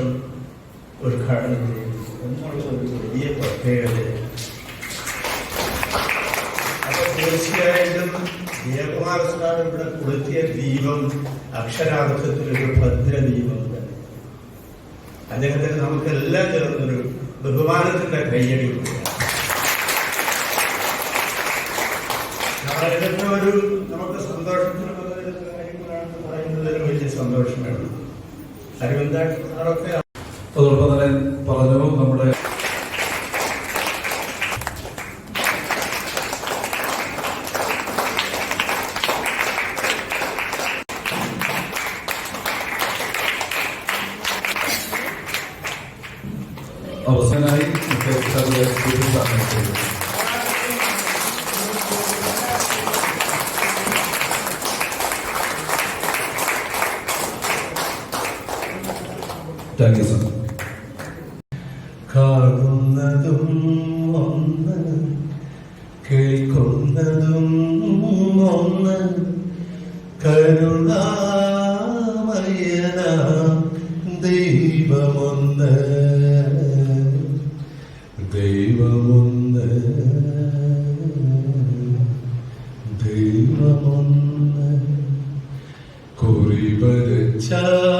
വർഷം ഉദ്ഘാടനം എന്നുള്ള ഒരു വലിയ തീർച്ചയായിട്ടും ജയകുമാർ സ്വാമി ഇവിടെ കൊളുത്തിയ ദീപം അക്ഷരാർത്ഥത്തിൽ ഭദ്രദീപം തന്നെ അദ്ദേഹത്തിന് നമുക്ക് എല്ലാം ചേർന്നൊരു ബഹുമാനത്തിന്റെ കയ്യടി ഒരു നമുക്ക് സന്തോഷത്തിന് കാര്യങ്ങളാണെന്ന് പറയുന്നതിന് വലിയ സന്തോഷമാണ്. സാറൊക്കെ അതോടൊപ്പം തന്നെ പറഞ്ഞു നമ്മുടെ അവസാനമായി മുഖ്യ താങ്ക് യു സർ കാണുന്നതും ഒന്ന് കേൾക്കുന്നതും ഒന്ന് കരുണാമയന ദൈവമൊന്ന് ദൈവമൊന്ന് ദൈവമൊന്ന്. കുറിവരച്ചാലും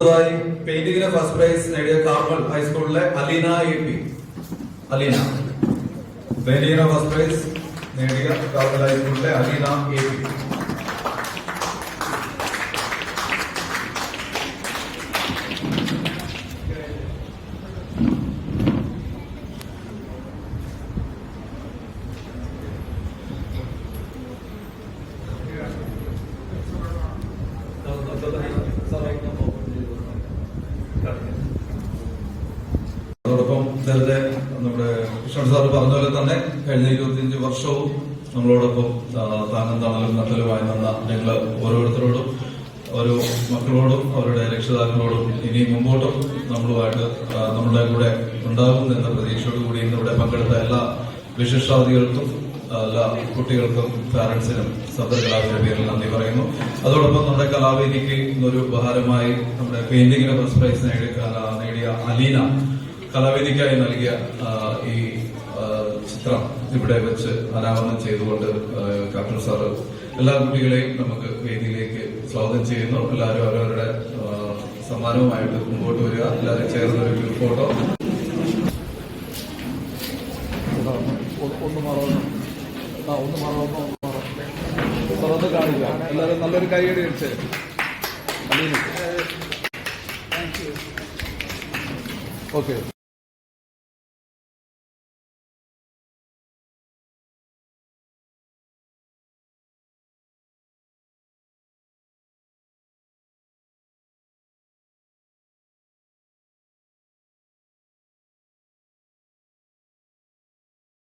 അടുത്തതായി പെയിന്റിംഗിലെ ഫസ്റ്റ് പ്രൈസ് നേടിയ കാർമൽ ഹൈസ്കൂളിലെ അലീന എ പി അലീന. പെയിന്റിംഗിലെ ഫസ്റ്റ് പ്രൈസ് നേടിയ കാർമൽ ഹൈസ്കൂളിലെ അലീന എ പി അതോടൊപ്പം നേരത്തെ നമ്മുടെ കൃഷ്ണൻ സാർ പറഞ്ഞ പോലെ തന്നെ കഴിഞ്ഞ ഇരുപത്തിയഞ്ച് വർഷവും നമ്മളോടൊപ്പം ആ, താങ്ങും തണലും നട്ടലുമായി നിന്ന ഞങ്ങൾ ഓരോരുത്തരോടും ഓരോ മക്കളോടും അവരുടെ രക്ഷിതാക്കളോടും ഇനി മുമ്പോട്ടും നമ്മളുമായിട്ട് നമ്മുടെ കൂടെ ഉണ്ടാകും എന്ന പ്രതീക്ഷയോട് കൂടി ഇവിടെ പങ്കെടുത്ത എല്ലാ വിശിഷ്ടാദികൾക്കും എല്ലാ കുട്ടികൾക്കും പാരന്റ്സിനും സബ്ദകലാവിന്റെ പേരിൽ നന്ദി പറയുന്നു. അതോടൊപ്പം നമ്മുടെ കലാവേദിക്ക് ഇന്നൊരു ഉപഹാരമായി നമ്മുടെ പെയിന്റിങ്ങിന് ഫസ്റ്റ് പ്രൈസ് നേടിയ അലീന കലാവേദിക്കായി നൽകിയ ഈ ചിത്രം ഇവിടെ വെച്ച് അനാവരണം ചെയ്തുകൊണ്ട് ക്യാപ്റ്റൻ സാറ് എല്ലാ കുട്ടികളെയും നമുക്ക് വേദിയിലേക്ക് സ്വാഗതം ചെയ്യുന്നു. എല്ലാവരും അവരവരുടെ സമ്മാനവുമായിട്ട് മുമ്പോട്ട് വരിക. എല്ലാവരും ചേർന്ന ഒരു ഗ്രൂപ്പ് ഫോട്ടോ ഒന്ന് ആ ഒന്ന് തുറന്ന് എല്ലാവരും നല്ലൊരു കൈയടി ഓക്കെ